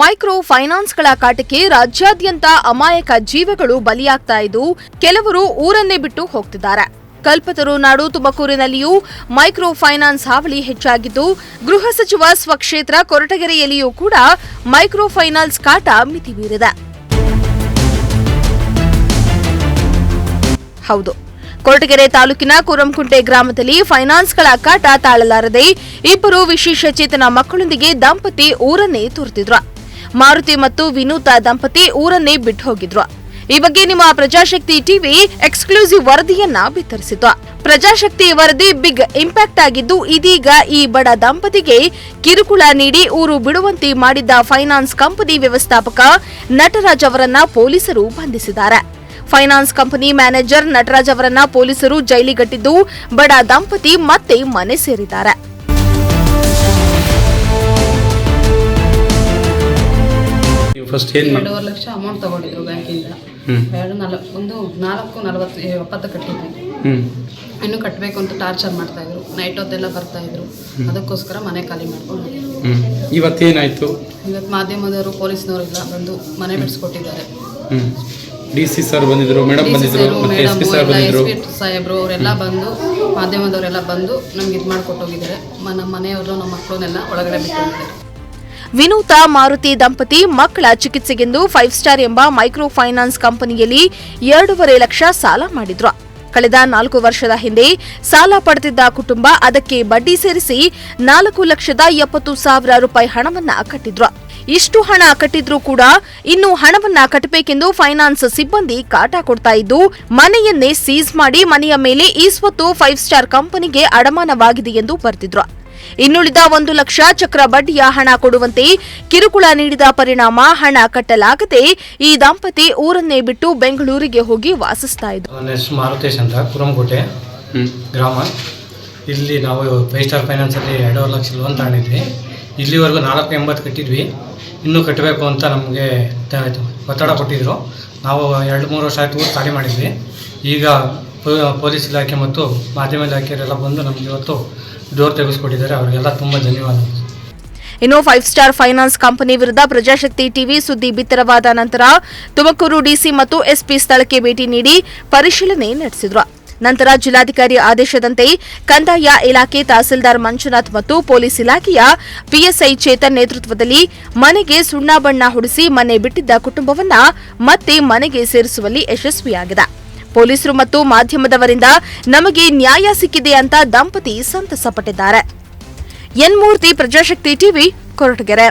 Micro ಫೈನಾನ್ಸ್ಗಳ ಕಾಟಕ್ಕೆ ರಾಜ್ಯಾದ್ಯಂತ ಅಮಾಯಕ ಜೀವಗಳು ಬಲಿಯಾಗ್ತಾ ಇದ್ದು ಕೆಲವರು ಊರನ್ನೇ ಬಿಟ್ಟು ಹೋಗ್ತಿದ್ದಾರೆ. ಕಲ್ಪತರು ನಾಡು ತುಮಕೂರಿನಲ್ಲಿಯೂ ಮೈಕ್ರೋ ಫೈನಾನ್ಸ್ ಹಾವಳಿ ಹೆಚ್ಚಾಗಿದ್ದು, ಗೃಹ ಸಚಿವ ಸ್ವಕ್ಷೇತ್ರ ಕೊರಟಗೆರೆಯಲ್ಲಿಯೂ ಕೂಡ ಮೈಕ್ರೋ ಫೈನಾನ್ಸ್ ಕಾಟ ಮಿತಿ ಮೀರಿದೆ. ಹೌದು. ಕೊರಟಗೆರೆ ತಾಲೂಕಿನ ಕುರಂಕುಂಟೆ ಗ್ರಾಮದಲ್ಲಿ ಫೈನಾನ್ಸ್ಗಳ ಕಾಟ ತಾಳಲಾರದೆ ಇಬ್ಬರು ವಿಶೇಷ ಚೇತನ ಮಕ್ಕಳೊಂದಿಗೆ ದಂಪತಿ ಊರನ್ನೇ ತೊರೆದಿದ್ರು ಮಾರುತಿ ಮತ್ತು ವಿನೂತ ದಂಪತಿ ಊರನ್ನೇ ಬಿಟ್ಟು ಹೋಗಿದ್ರು ಈ ಬಗ್ಗೆ ನಿಮ್ಮ ಪ್ರಜಾಶಕ್ತಿ ಟಿವಿ ಎಕ್ಸ್ಕ್ಲೂಸಿವ್ ವರದಿಯನ್ನ ಬಿತ್ತರಿಸಿತು. ಪ್ರಜಾಶಕ್ತಿ ವರದಿ ಬಿಗ್ ಇಂಪ್ಯಾಕ್ಟ್ ಆಗಿದ್ದು ಇದೀಗ ಈ ಬಡ ದಂಪತಿಗೆ ಕಿರುಕುಳ ನೀಡಿ ಊರು ಬಿಡುವಂತೆ ಮಾಡಿದ್ದ ಫೈನಾನ್ಸ್ ಕಂಪನಿ ವ್ಯವಸ್ಥಾಪಕ ನಟರಾಜ್ ಅವರನ್ನ ಪೊಲೀಸರು ಬಂಧಿಸಿದ್ದಾರೆ. ಫೈನಾನ್ಸ್ ಕಂಪನಿ ಮ್ಯಾನೇಜರ್ ನಟರಾಜ್ ಅವರನ್ನ ಪೊಲೀಸರು ಜೈಲಿಗಟ್ಟಿದ್ದು ಬಡ ದಂಪತಿ ಮತ್ತೆ ಮನೆ ಸೇರಿದ್ದಾರೆ. ಫಸ್ಟ್ ಏನು ಎರಡೂವರೆ ಲಕ್ಷ ಅಮೌಂಟ್ ತಗೊಂಡಿದ್ರು ಬ್ಯಾಂಕಿಂದ. ಎರಡು ನಾಲ್ಕು ಒಂದು ನಾಲ್ಕು ನಲವತ್ತು ಎಪ್ಪತ್ತು ಕಟ್ಟಿದ್ವಿ. ಇನ್ನು ಕಟ್ಟಬೇಕು ಅಂತ ಟಾರ್ಚರ್ ಮಾಡ್ತಾ ಇದ್ರು ನೈಟ್ ಹೊತ್ತೆಲ್ಲ ಬರ್ತಾ ಇದ್ರು ಅದಕ್ಕೋಸ್ಕರ ಮನೆ ಖಾಲಿ ಮಾಡ್ಕೊಂಡು. ಇವತ್ತೇನಾಯ್ತು? ಇವತ್ತು ಮಾಧ್ಯಮದವರು ಪೊಲೀಸ್ನವರೆಲ್ಲ ಬಂದು ಮನೆ ಬಿಡಿಸ್ಕೊಟ್ಟಿದ್ದಾರೆ. ಡಿ ಸಿ ಸರ್ ಬಂದಿದ್ರು ಮೇಡಮ್ ಬಂದಿದ್ರು ಎಸ್ ಪಿ ಸರ್ ಬಂದಿದ್ರು. ಸಾಹೇಬ್ರು ಅವರೆಲ್ಲ ಬಂದು ಮಾಧ್ಯಮದವರೆಲ್ಲ ಬಂದು ನಮ್ಗೆ ಇದು ಮಾಡ್ಕೊಟ್ಟೋಗಿದ್ದಾರೆ. ನಮ್ಮ ಮನೆಯವರು ನಮ್ಮ ಮಕ್ಕಳನ್ನೆಲ್ಲ ಒಳಗಡೆ ಬಿಟ್ಟು ಹೋಗಿದ್ದಾರೆ ವಿನೂತ ಮಾರುತಿ ದಂಪತಿ ಮಕ್ಕಳ ಚಿಕಿತ್ಸೆಗೆಂದು ಫೈವ್ ಸ್ಟಾರ್ ಎಂಬ ಮೈಕ್ರೋ ಫೈನಾನ್ಸ್ ಕಂಪನಿಯಲ್ಲಿ ಎರಡೂವರೆ ಲಕ್ಷ ಸಾಲ ಮಾಡಿದ್ರು. ಕಳೆದ ನಾಲ್ಕು ವರ್ಷದ ಹಿಂದೆ ಸಾಲ ಪಡೆದಿದ್ದ ಕುಟುಂಬ ಅದಕ್ಕೆ ಬಡ್ಡಿ ಸೇರಿಸಿ ನಾಲ್ಕು ಲಕ್ಷದ ಎಪ್ಪತ್ತು ಸಾವಿರ ರೂಪಾಯಿ ಹಣವನ್ನ ಕಟ್ಟಿದ್ರು. ಇಷ್ಟು ಹಣ ಕಟ್ಟಿದ್ರೂ ಕೂಡ ಇನ್ನು ಹಣವನ್ನ ಕಟ್ಟಬೇಕೆಂದು ಫೈನಾನ್ಸ್ ಸಿಬ್ಬಂದಿ ಕಾಟ ಕೊಡ್ತಾ ಇದ್ದು, ಮನೆಯನ್ನೇ ಸೀಸ್ ಮಾಡಿ ಮನೆಯ ಮೇಲೆ ಈ ಸ್ವತ್ತು ಫೈವ್ ಸ್ಟಾರ್ ಕಂಪನಿಗೆ ಅಡಮಾನವಾಗಿದೆ ಎಂದು ಬರೆದಿದ್ರು. ಇನ್ನುಳಿದ ಒಂದು ಲಕ್ಷ ಚಕ್ರ ಬಡ್ಡಿಯ ಹಣ ಕೊಡುವಂತೆ ಕಿರುಕುಳ ನೀಡಿದ ಪರಿಣಾಮ ಹಣ ಕಟ್ಟಲಾಗದೆ ಈ ದಂಪತಿ ಊರನ್ನೇ ಬಿಟ್ಟು ಬೆಂಗಳೂರಿಗೆ ಹೋಗಿ ವಾಸಿಸ್ತಾ ಇದ್ದರು ಮಾರುತೇಶ್ ಅಂತ ಕುರಂಕೋಟೆ ಗ್ರಾಮ. ಇಲ್ಲಿ ನಾವು ಫೈವ್ ಸ್ಟಾರ್ ಫೈನಾನ್ಸಲ್ಲಿ ಎರಡೂವರೆ ಲಕ್ಷ ಲೋನ್ ತಗೊಂಡಿದ್ವಿ. ಇಲ್ಲಿವರೆಗೂ ನಾಲ್ಕು ಎಂಬತ್ತು ಕಟ್ಟಿದ್ವಿ. ಇನ್ನೂ ಕಟ್ಟಬೇಕು ಅಂತ ನಮಗೆ ಒತ್ತಡ ಕೊಟ್ಟಿದ್ರು. ನಾವು ಎರಡು ಮೂರು ವರ್ಷ ಆಯಿತು ಊರು ಖಾಲಿ ಮಾಡಿದ್ವಿ. ಈಗ ಪೊಲೀಸ್ ಇಲಾಖೆ ಮತ್ತು ಮಾಧ್ಯಮ ಇಲಾಖೆಯವರೆಲ್ಲ ಬಂದು ನಮಗೆ ಇವತ್ತು ಡೋರ್ ತೆಗೆಸ್ಕೊಟ್ಟಿದ್ದಾರೆ. ಅವರಿಗೆಲ್ಲ ತುಂಬ ಧನ್ಯವಾದ. ಇನ್ನು ಫೈವ್ ಸ್ಟಾರ್ ಫೈನಾನ್ಸ್ ಕಂಪನಿ ವಿರುದ್ಧ ಪ್ರಜಾಶಕ್ತಿ ಟಿವಿ ಸುದ್ದಿ ಬಿತ್ತರವಾದ ನಂತರ ತುಮಕೂರು ಡಿಸಿ ಮತ್ತು ಎಸ್ಪಿ ಸ್ಥಳಕ್ಕೆ ಭೇಟಿ ನೀಡಿ ಪರಿಶೀಲನೆ ನಡೆಸಿದ್ರು. ನಂತರ ಜಿಲ್ಲಾಧಿಕಾರಿ ಆದೇಶದಂತೆ ಕಂದಾಯ ಇಲಾಖೆ ತಹಸೀಲ್ದಾರ್ ಮಂಜುನಾಥ್ ಮತ್ತು ಪೊಲೀಸ್ ಇಲಾಖೆಯ ಪಿಎಸ್ಐ ಚೇತನ್ ನೇತೃತ್ವದಲ್ಲಿ ಮನೆಗೆ ಸುಣ್ಣ ಬಣ್ಣ ಹೊಡಿಸಿ ಮನೆ ಬಿಟ್ಟಿದ್ದ ಕುಟುಂಬವನ್ನ ಮತ್ತೆ ಮನೆಗೆ ಸೇರಿಸುವಲ್ಲಿ ಯಶಸ್ವಿಯಾಗಿದೆ. ಪೊಲೀಸರು ಮತ್ತು ಮಾಧ್ಯಮದವರಿಂದ ನಮಗೆ ನ್ಯಾಯ ಸಿಕ್ಕಿದೆ ಅಂತ ದಂಪತಿ ಸಂತಸಪಟ್ಟಿದ್ದಾರೆ ಎನ್ ಮೂರ್ತಿ ಪ್ರಜಾಶಕ್ತಿ ಟಿವಿ ಕೊರಟಗೆರೆ.